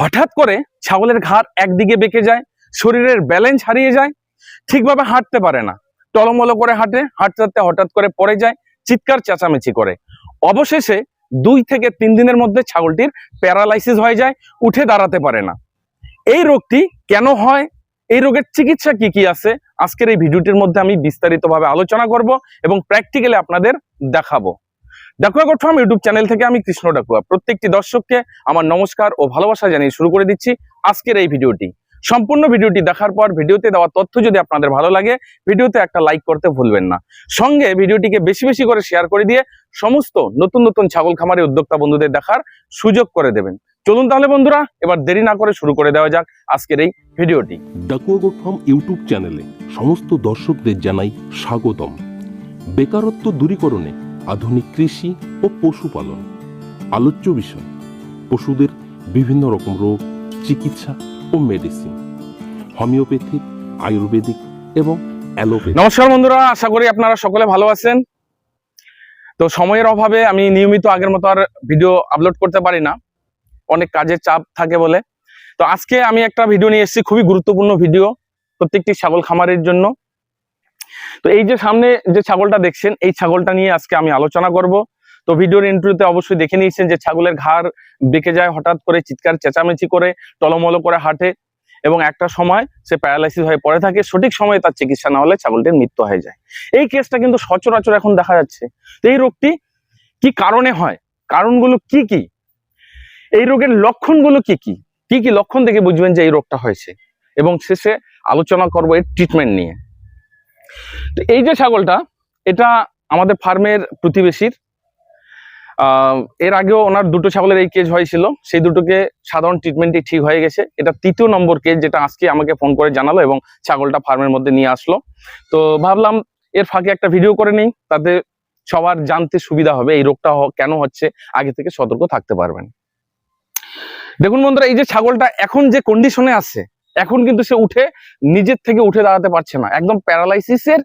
হঠাৎ করে ছাগলের ঘাড় একদিকে বেঁকে যায়, শরীরের ব্যালেন্স হারিয়ে যায়, ঠিকভাবে হাঁটতে পারে না। টলমলো করে হাঁটে, হাঁটতে হাঁটতে হঠাৎ করে পড়ে যায়, চিৎকার চেঁচামেচি করে। অবশেষে দুই থেকে তিন দিনের মধ্যে ছাগলটির প্যারালাইসিস হয়ে যায়, উঠে দাঁড়াতে পারে না। এই রোগটি কেন হয়? এই রোগের চিকিৎসা কি কি আছে? আজকের এই ভিডিওটির মধ্যে আমি বিস্তারিতভাবে আলোচনা করব এবং প্র্যাকটিক্যালি আপনাদের দেখাবো। Dakua god farm YouTube channel থেকে আমি কৃষ্ণ ডাকুয়া। প্রত্যেকটি দর্শককে আমার নমস্কার ও ভালোবাসা জানিয়ে শুরু করে দিচ্ছি আজকের এই ভিডিওটি। সম্পূর্ণ ভিডিওটি দেখার পর ভিডিওতে দেওয়া তথ্য যদি আপনাদের ভালো লাগে, ভিডিওতে একটা লাইক করতে ভুলবেন না। সঙ্গে ভিডিওটিকে বেশি বেশি করে শেয়ার করে দিয়ে সমস্ত নতুন নতুন ছাগল খামারের উদ্যোক্তা বন্ধুদের দেখার সুযোগ করে দেবেন। চলুন তাহলে বন্ধুরা, এবার দেরি না করে শুরু করে দেওয়া যাক আজকের এই ভিডিওটি। ডাকুয়াগোট ফার্ম ইউটিউব চ্যানেলে সমস্ত দর্শকদের জানাই স্বাগতম। বেকারত্ব দূরীকরণে আধুনিক কৃষি ও পশুপালন। আলোচ্য বিষয়, পশুদের বিভিন্ন রকম রোগ, চিকিৎসা ও মেডিসিন হোমিওপ্যাথিক আয়ুর্বেদিক এবং অ্যালোপ্যাথি। নমস্কার বন্ধুরা, আশা করি আপনারা সকলে ভালো আছেন। তো সময়ের অভাবে আমি নিয়মিত আগের মতো আর ভিডিও আপলোড করতে পারি না। অনেক কাজের চাপ থাকে বলে। তো আজকে আমি একটা ভিডিও নিয়ে এসেছি, খুবই গুরুত্বপূর্ণ ভিডিও প্রত্যেকটি ছাগল খামারের জন্য। তো এই যে সামনে যে ছাগলটা দেখছেন, এই ছাগলটা নিয়ে আজকে আমি আলোচনা করব। তো ভিডিওর ইন্ট্রোতে অবশ্যই দেখে নিয়েছেন যে ছাগলের ঘাড় বেঁকে যায় হঠাৎ করে চিৎকার, চেঁচামেচি করে, টলমলো করে হাঁটে এবং একটা সময় সে প্যারালাইসিস হয়ে পড়ে থাকে, সঠিক সময়ে তার চিকিৎসা না হলে ছাগলটির মৃত্যু হয়ে যায়। এই কেসটা কিন্তু সচরাচর এখন দেখা যাচ্ছে। তো এই রোগটি কি কারণে হয়? কারণগুলো কি কি? এই রোগের লক্ষণগুলো কি কি? কি কি লক্ষণ দেখে বুঝবেন যে এই রোগটা হয়েছে। এবং শেষে আলোচনা করব এর ট্রিটমেন্ট নিয়ে। তো এই যে ছাগলটা, এটা আমাদের ফার্মের প্রতিবেশীর এর আগেও ওনার দুটো ছাগলের এই কেজ হয়েছিল, সেই দুটোকে সাধারণ ট্রিটমেন্টই ঠিক হয়ে গেছে। এটা তৃতীয় নম্বর কেজ যেটা আজকে আমাকে ফোন করে জানালো এবং ছাগলটা ফার্মের মধ্যে নিয়ে আসলো। তো ভাবলাম এর ফাঁকে একটা ভিডিও করে নিই, তাতে সবার জানতে সুবিধা হবে এই রোগটা কেন হচ্ছে, আগে থেকে সতর্ক থাকতে পারবেন। দেখুন বন্ধুরা, এই যে ছাগলটা এখন যে কন্ডিশনে আছে এখন কিন্তু সে উঠে নিজের থেকে উঠে দাঁড়াতে পারছে না। একদম প্যারালাইসিসের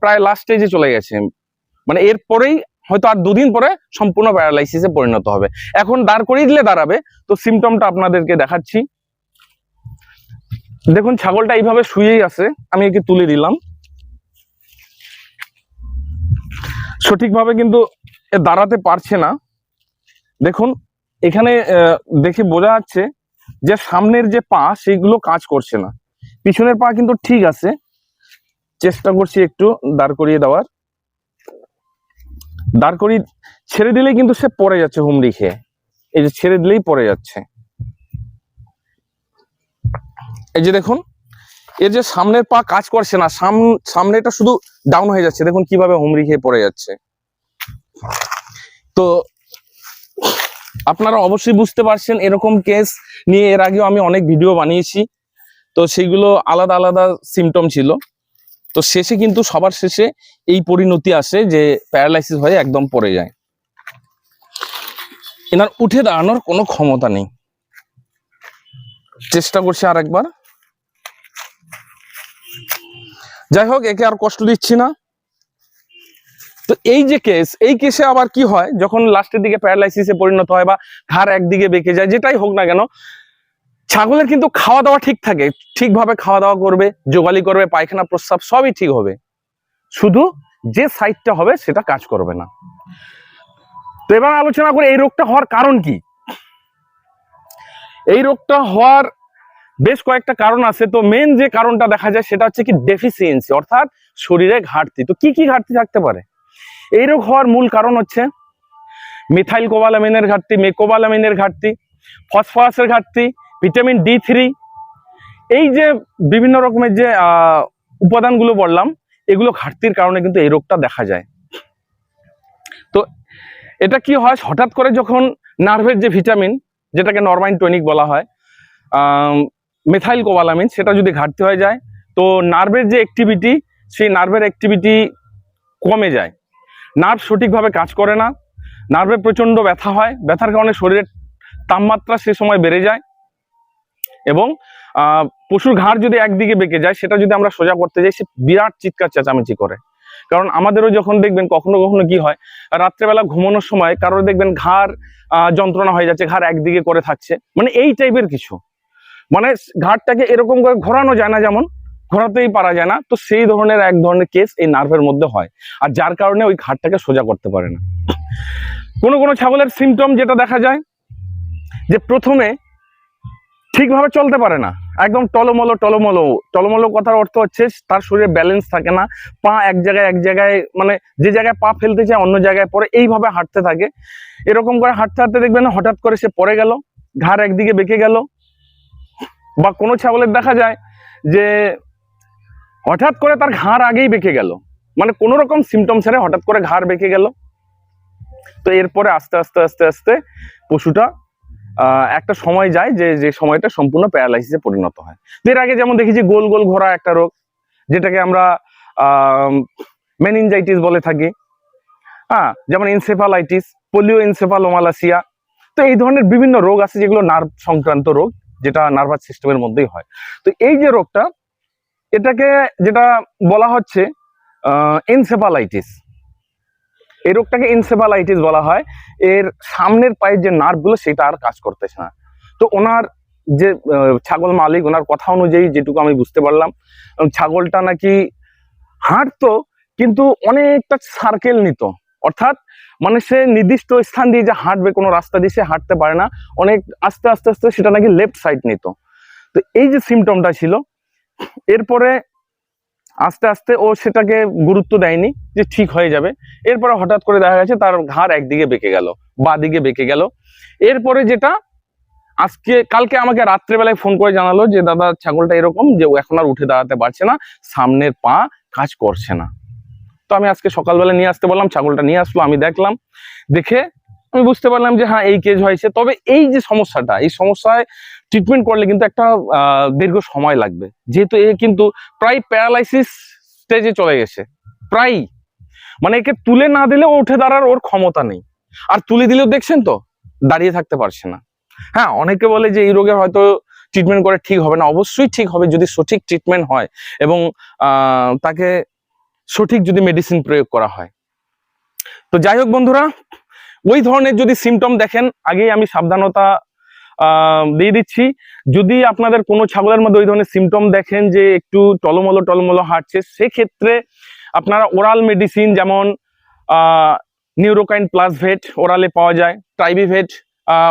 প্রায় লাস্ট স্টেজে চলে গেছে। মানে এরপরেই হয়তো আর দুদিন পরে সম্পূর্ণ প্যারালাইসিসে পরিণত হবে। এখন দাঁড় করিয়ে দিলে দাঁড়াবে। তো সিমটমটা আপনাদেরকে দেখাচ্ছি। দেখুন, ছাগলটা এইভাবে শুয়েই আছে। আমি একে তুলে দিলাম। সঠিকভাবে কিন্তু দাঁড়াতে পারছে না। দেখুন, এখানে দেখে বোঝা যাচ্ছে যে সামনের যে পা সেগুলো কাজ করছে না। পিছনের পা কিন্তু ঠিক আছে। চেষ্টা করছি একটু দাঁড় করিয়ে দেওয়ার। দাঁড় করিয়ে, ছেড়ে দিলেই কিন্তু সে পড়ে যাচ্ছে হুমড়ি খেয়ে। এই যে ছেড়ে দিলেই পড়ে যাচ্ছে। এই যে দেখুন, এর যে সামনের পা কাজ করছে না, সাম- সামনেটা শুধু ডাউন হয়ে যাচ্ছে। দেখুন কীভাবে হুমড়ি খেয়ে পড়ে যাচ্ছে। তো আপনারা অবশ্যই বুঝতে পারছেন এরকম কেস নিয়ে এর আগেও আমি অনেক ভিডিও বানিয়েছি। তো সেইগুলো আলাদা আলাদা সিমটম ছিল। তো শেষে কিন্তু সবার শেষে এই পরিণতি আসে যে প্যারালাইসিস হয়ে একদম পড়ে যায়। এনার উঠে দাঁড়ানোর কোনো ক্ষমতা নেই। চেষ্টা করছি আর একবার যাই হোক, একে আর কষ্ট দিচ্ছি না। তো এই যে কেস এই কেসে আবার কি হয়? যখন লাস্টের দিকে প্যারালাইসিসে পরিণত হয় বা ঘাড় একদিকে বেঁকে যায়, যেটাই হোক না কেন, ছাগলের কিন্তু খাওয়া দাওয়া ঠিক থাকে। ঠিকভাবে খাওয়া দাওয়া করবে, যোগালি করবে, পায়খানা, প্রস্রাব সবই ঠিক হবে। শুধু যে সাইডটা হবে, সেটা কাজ করবে না। তো এবার আলোচনা করে, এই রোগটা হওয়ার কারণ কি? এই রোগটা হওয়ার বেশ কয়েকটা কারণ আছে। তো মেন যে কারণটা দেখা যায়, সেটা হচ্ছে কি ডেফিসিয়েন্সি অর্থাৎ শরীরে ঘাটতি। তো কি কি ঘাটতি থাকতে পারে? এই রোগ হওয়ার মূল কারণ হচ্ছে মিথাইল কোবালামিনের ঘাটতি, মেকোবালামিনের ঘাটতি, ফসফরাসের ঘাটতি, ভিটামিন ডি থ্রি। এই যে বিভিন্ন রকমের যে উপাদানগুলো বললাম, এগুলো ঘাটতির কারণে কিন্তু এই রোগটা দেখা যায়। তো এটা কি হয়? হঠাৎ করে যখন নার্ভের যে ভিটামিন, যেটাকে নরমাইন টনিক বলা হয় মেথাইল কোবালামিন সেটা যদি ঘাটতি হয়ে যায়, তো নার্ভের যে অ্যাক্টিভিটি সেই নার্ভের অ্যাক্টিভিটি কমে যায়। নার্ভ সঠিকভাবে কাজ করে না। নার্ভে প্রচণ্ড ব্যথা হয়। ব্যথার কারণে শরীরের তাপমাত্রা সে সময় বেড়ে যায় এবং পশুর ঘাড় যদি একদিকে বেঁকে যায়, সেটা যদি আমরা সোজা করতে যাই, সে বিরাট চিৎকার চেঁচামেচি করে। কারণ আমাদেরও যখন দেখবেন কখনো কখনো কি হয়, রাত্রেবেলা ঘুমানোর সময় কারোর দেখবেন ঘাড় যন্ত্রণা হয়ে যাচ্ছে, ঘাড় একদিকে করে থাকছে। মানে এই টাইপের কিছু। মানে ঘাড়টাকে এরকম করে ঘোরানো যায় না যেমন ঘোরাতেই পারা যায় না। তো সেই ধরনের এক ধরনের কেস এই নার্ভের মধ্যে হয়। আর যার কারণে ওই ঘাটটাকে সোজা করতে পারে না। কোনো কোনো ছাগলের সিমটম যেটা দেখা যায়, যে প্রথমে ঠিকভাবে চলতে পারে না। একদম টলমলো টলমলো টলমলো কথার অর্থ হচ্ছে তার শরীরে ব্যালেন্স থাকে না। পা এক জায়গায় এক জায়গায় মানে যে জায়গায় পা ফেলতে চায়, অন্য জায়গায় পরে এইভাবে হাঁটতে থাকে। এরকম করে হাঁটতে হাঁটতে দেখবেন হঠাৎ করে সে পড়ে গেল, ঘাড় একদিকে বেঁকে গেল। বা কোনো ছাগলের দেখা যায় যে হঠাৎ করে তার ঘাড় আগেই বেঁকে গেল। মানে কোনো রকম সিমটম ছেড়ে হঠাৎ করে ঘাড় বেঁকে গেল। তো এরপরে আস্তে আস্তে আস্তে আস্তে পশুটা একটা সময় যায় যে যে সময়টা সম্পূর্ণ প্যারালাইসিসে পরিণত হয়। এর আগে যেমন দেখেছি গোল গোল ঘোরা একটা রোগ, যেটাকে আমরা মেনিনজাইটিস বলে থাকি। হ্যাঁ যেমন ইনসেফালাইটিস পোলিও ইনসেফালোমালাসিয়া তো এই ধরনের বিভিন্ন রোগ আছে যেগুলো নার্ভ সংক্রান্ত রোগ, যেটা নার্ভাস সিস্টেমের মধ্যেই হয়। তো এই যে রোগটা এটাকে যেটা বলা হচ্ছে এনসেফালাইটিস এই রোগটাকে এনসেফালাইটিস বলা হয়। এর সামনের পায়ের যে নার্ভগুলো, সেটা আর কাজ করতেছে না। তো ওনার যে ছাগল মালিক, ওনার কথা অনুযায়ী যেটুকু আমি বুঝতে পারলাম, ছাগলটা নাকি হাঁটতো, কিন্তু অনেকটা সার্কেল নিত। অর্থাৎ মানে সে নির্দিষ্ট স্থান দিয়ে যে হাঁটবে, কোনো রাস্তা দিয়ে সে হাঁটতে পারে না, অনেক আস্তে আস্তে আস্তে সেটা নাকি লেফট সাইড নিত। তো এই যে সিমটমটা ছিল এরপরে আস্তে আস্তে ও সেটাকে গুরুত্ব দেয়নি যে ঠিক হয়ে যাবে। এরপরে হঠাৎ করে দেখা গেছে তার ঘাড় একদিকে বেঁকে গেল, বা দিকে বেঁকে গেল। এরপরে যেটা আজকে, কালকে আমাকে রাত্রেবেলায় ফোন করে জানালো যে, দাদা, ছাগলটা এরকম যে ও এখন আর উঠে দাঁড়াতে পারছে না, সামনের পা কাজ করছে না। তো আমি আজকে সকালবেলা নিয়ে আসতে বললাম, ছাগলটা নিয়ে আসলো, আমি দেখলাম। দেখে আমি বুঝতে পারলাম যে হ্যাঁ এই কেজ হয়েছে। তবে এই যে সমস্যাটা, এই সমস্যায় ট্রিটমেন্ট করলে কিন্তু একটা দীর্ঘ সময় লাগবে। যেহেতু এ কিন্তু প্রায় প্যারালাইসিস স্টেজে চলে গেছে। প্রায় মানে একে তুলে না দিলে উঠে দাঁড়ার ওর ক্ষমতা নেই। আর তুলে দিলেও দেখছেন তো, দাঁড়িয়ে থাকতে পারছে না। হ্যাঁ অনেকে বলে যে এই রোগের হয়তো ট্রিটমেন্ট করে ঠিক হবে না। অবশ্যই ঠিক হবে যদি সঠিক ট্রিটমেন্ট হয় এবং তাকে সঠিক যদি মেডিসিন প্রয়োগ করা হয়। তো যাই হোক বন্ধুরা, ওই ধরনের যদি সিমটম দেখেন, আগেই আমি সাবধানতা দিয়ে দিচ্ছি। যদি আপনাদের কোনো ছাগলের মধ্যে ওই ধরনের সিমটম দেখেন যে একটু টলমলো টলমলো হাঁটছে, সেক্ষেত্রে আপনারা ওরাল মেডিসিন যেমন নিউরোকাইন প্লাস ভেট ওরালে পাওয়া যায় ট্রাইবিভেট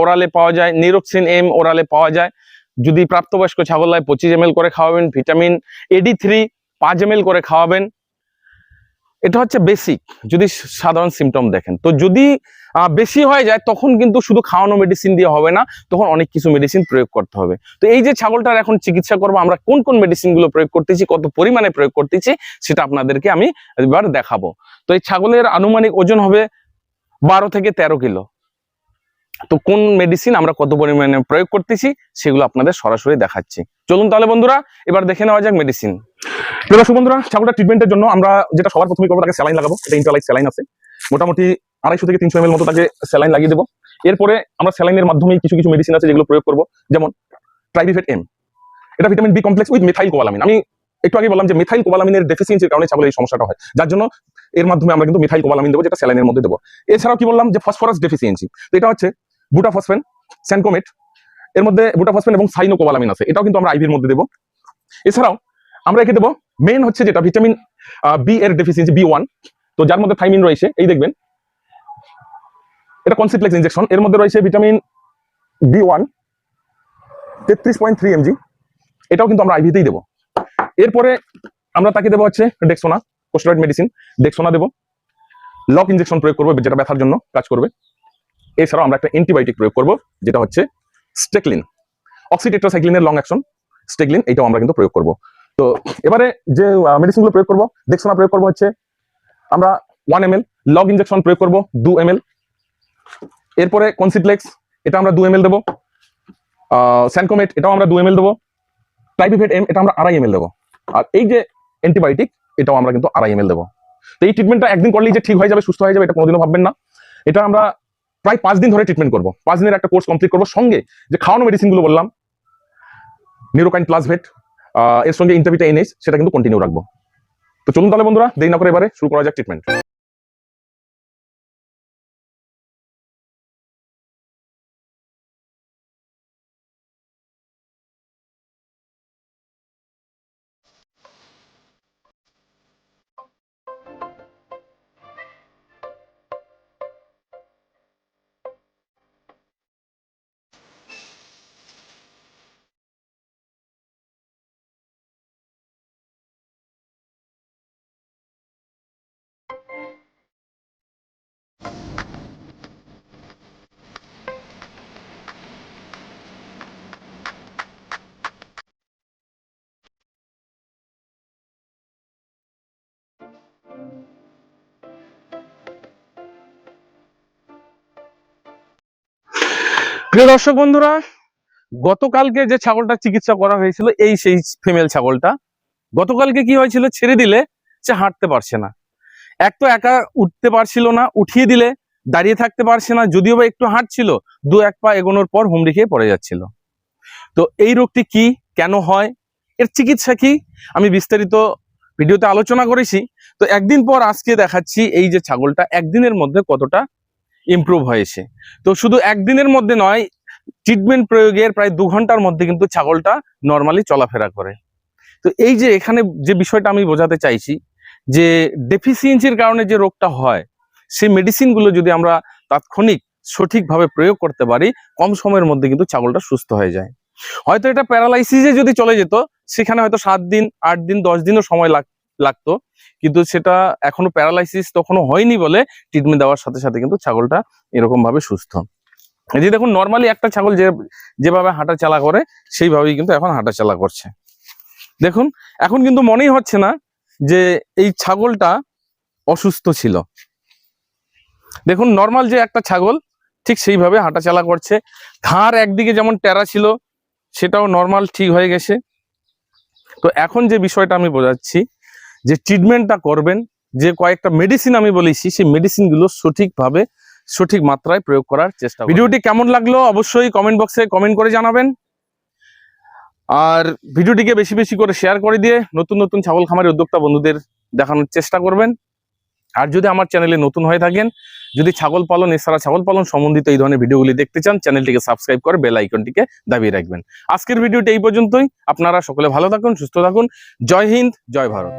ওরালে পাওয়া যায়, নিরোক্সিন এম ওরালে পাওয়া যায়। যদি প্রাপ্তবয়স্ক ছাগল হয়, পঁচিশ এম করে খাওয়াবেন ভিটামিন এডি থ্রি পাঁচ এম করে খাওয়াবেন। এটা হচ্ছে বেসিক যদি সাধারণ সিমটম দেখেন। তো যদি বেশি হয়ে যায়, তখন কিন্তু শুধু খাওয়ানো মেডিসিন দিয়ে হবে না, তখন অনেক কিছু মেডিসিন প্রয়োগ করতে হবে। তো এই যে ছাগলটার এখন চিকিৎসা করব, আমরা কোন কোন মেডিসিনগুলো প্রয়োগ করতেছি, কত পরিমাণে প্রয়োগ করতেছি, সেটা আপনাদেরকে আমি এবার দেখাবো। তো এই ছাগলের আনুমানিক ওজন হবে বারো থেকে তেরো কিলো। তো কোন মেডিসিন আমরা কত পরিমাণে প্রয়োগ করতেছি, সেগুলো আপনাদের সরাসরি দেখাচ্ছি। চলুন তাহলে বন্ধুরা, এবার দেখে নেওয়া যাক মেডিসিন বন্ধুরা, ছাগলটা ট্রিটমেন্টের জন্য আমরা যেটা সবার প্রথমে করব, তাকে স্যালাইন লাগাবো। এটা ইন্টারলাইট স্যালাইন আছে। মোটামুটি আড়াইশো থেকে তিনশো এমএল মতো তাকে স্যালাইন লাগিয়ে দেবো। এরপরে আমরা স্যালাইনের মাধ্যমে কিছু কিছু মেডিসিন আছে যেগুলো প্রয়োগ করব। যেমন ট্রাইবিফেট এম এটা vitamin B complex with methyl cobalamin আমি একটু আগে বললাম যে মেথাইল কোবালামিনের ডেফিসিয়েন্সির কারণে ছাগলের এই সমস্যাটা হয়। যার জন্য এর মাধ্যমে আমরা কিন্তু মেথাইল কোবালামিন দেবো, যেটা স্যালাইনের মধ্যে দেবো। এছাড়াও কি বললাম যে ফসফরাস ডেফিসিয়েন্সি তো এটা হচ্ছে বুটাফসফেন স্যানকোমেট এর মধ্যে বুটাফসফেন এবং সাইনো কোবালামিন আছে। এটাও কিন্তু আমরা আইভির মধ্যে দেবো। এছাড়াও আমরা একে দেবো মেন হচ্ছে যেটা ভিটামিন বি এর ডেফিসিয়েন্সি বি ওয়ান তো যার মধ্যে থাইমিন রয়েছে, এই দেখবেন এটা কনসিপ্লেক্স ইনজেকশন এর মধ্যে রয়েছে ভিটামিন বি ওয়ান তেত্রিশ পয়েন্ট থ্রি এমজি এটাও কিন্তু আমরা আইভিতেই দেবো। এরপরে আমরা তাকে দেবো হচ্ছে ডেক্সোনা কোস্টেরয়েড মেডিসিন ডেক্সোনা দেবো। লক ইনজেকশন প্রয়োগ করব, যেটা ব্যথার জন্য কাজ করবে। এছাড়াও আমরা একটা অ্যান্টিবায়োটিক প্রয়োগ করব, যেটা হচ্ছে স্টেকলিন অক্সিটেট্রাসাইক্লিনের লং অ্যাকশন স্টেকলিন এটাও আমরা কিন্তু প্রয়োগ করব। তো এবারে যে মেডিসিনগুলো প্রয়োগ করব ডেক্সোনা প্রয়োগ করব হচ্ছে আমরা ওয়ান এম এল লগ ইনজেকশন প্রয়োগ করব দু এম এল এরপরে কনসিপ্লেক্স এটা আমরা দু এম এল দেবো। স্যানকোমেট এটাও আমরা দু এম এল দেবো। ট্রাইবিভেট এম এটা আমরা আড়াই এম এল দেবো। আর এই যে অ্যান্টিবায়োটিক এটাও আমরা কিন্তু আড়াই এম এল দেবো। তো এই ট্রিটমেন্টটা একদিন করলেই যে ঠিক হয়ে যাবে, সুস্থ হয়ে যাবে, এটা কোনোদিনও ভাববেন না। এটা আমরা প্রায় পাঁচ দিন ধরে ট্রিটমেন্ট করব। পাঁচ দিনের একটা কোর্স কমপ্লিট করব। সঙ্গে যে খাওয়ানো মেডিসিনগুলো বললাম নিউরোকাইন প্লাস ভেট এর সঙ্গে ইন্টারভিটা এনএস সেটা কিন্তু কন্টিনিউ রাখব। তো চলুন তাহলে বন্ধুরা, দেরি না করে এবারে শুরু করা যাক ট্রিটমেন্ট প্রিয় দর্শক বন্ধুরা, গতকালকে যে ছাগলটা চিকিৎসা করা হয়েছিল, এই সেই ফিমেল ছাগলটা, গতকালকে কি হয়েছিল? ছেড়ে দিলে সে হাঁটতে পারছে না। এক তো একা উঠতে পারছিল না, উঠিয়ে দিলে দাঁড়িয়ে থাকতে পারছে না, যদিও বা একটু হাঁটছিল, দু এক পা এগোনোর পর হুমড়ি খেয়ে পড়ে যাচ্ছিল। তো এই রোগটি কি, কেন হয়, এর চিকিৎসা কি, আমি বিস্তারিত ভিডিওতে আলোচনা করেছি। তো একদিন পর আজকে দেখাচ্ছি এই যে ছাগলটা, একদিনের মধ্যে কতটা ইমপ্রুভ হয়েছে। তো শুধু একদিনের মধ্যে নয় ট্রিটমেন্ট প্রয়োগের প্রায় দু ঘণ্টার মধ্যে কিন্তু ছাগলটা নর্মালি চলাফেরা করে। তো এই যে এখানে যে বিষয়টা আমি বোঝাতে চাইছি, যে ডেফিসিয়েন্সির কারণে যে রোগটা হয়, সেই মেডিসিনগুলো যদি আমরা তাৎক্ষণিক, সঠিকভাবে প্রয়োগ করতে পারি, কম সময়ের মধ্যে কিন্তু ছাগলটা সুস্থ হয়ে যায়। হয়তো এটা প্যারালাইসিসে যদি চলে যেত, সেখানে হয়তো সাত দিন, আট দিন, দশ দিনও সময় লাগ- লাগতো। কিন্তু সেটা এখনও প্যারালাইসিস তখনও হয়নি বলে ট্রিটমেন্ট দেওয়ার সাথে সাথে কিন্তু ছাগলটা এরকম ভাবে সুস্থ। এই যে দেখুন নর্মালি একটা ছাগল যে, যেভাবে হাঁটা চালা করে, সেইভাবেই কিন্তু এখন হাঁটা চালা করছে। দেখুন, এখন কিন্তু মনেই হচ্ছে না যে এই ছাগলটা অসুস্থ ছিল। দেখুন নর্মাল যে একটা ছাগল, ঠিক সেইভাবে হাঁটা চালা করছে। ঘাড় একদিকে যেমন টেরা ছিল, সেটাও নর্মাল ঠিক হয়ে গেছে। তো এখন যে বিষয়টা আমি বোঝাচ্ছি যে ট্রিটমেন্টটা করবেন, যে কয়েকটা মেডিসিন আমি বলেছি, সেই মেডিসিনগুলো সঠিকভাবে, সঠিক মাত্রায় প্রয়োগ করার চেষ্টা ভিডিওটি কেমন লাগল অবশ্যই কমেন্ট বক্সে কমেন্ট করে জানাবেন। আর ভিডিওটিকে বেশি বেশি করে শেয়ার করে দিয়ে নতুন নতুন ছাগল খামারের উদ্যোক্তা বন্ধুদের দেখানোর চেষ্টা করবেন। আর যদি আমার চ্যানেলে নতুন হয়ে থাকেন, যদি ছাগল পালন, এছাড়া ছাগল পালন সম্বন্ধিত এই ধরনের ভিডিওগুলি দেখতে চান চ্যানেলটিকে সাবস্ক্রাইব করে বেল আইকনটিকে দাবিয়ে রাখবেন। আজকের ভিডিওটি এই পর্যন্তই। আপনারা সকলে ভালো থাকুন, সুস্থ থাকুন। জয় হিন্দ, জয় ভারত।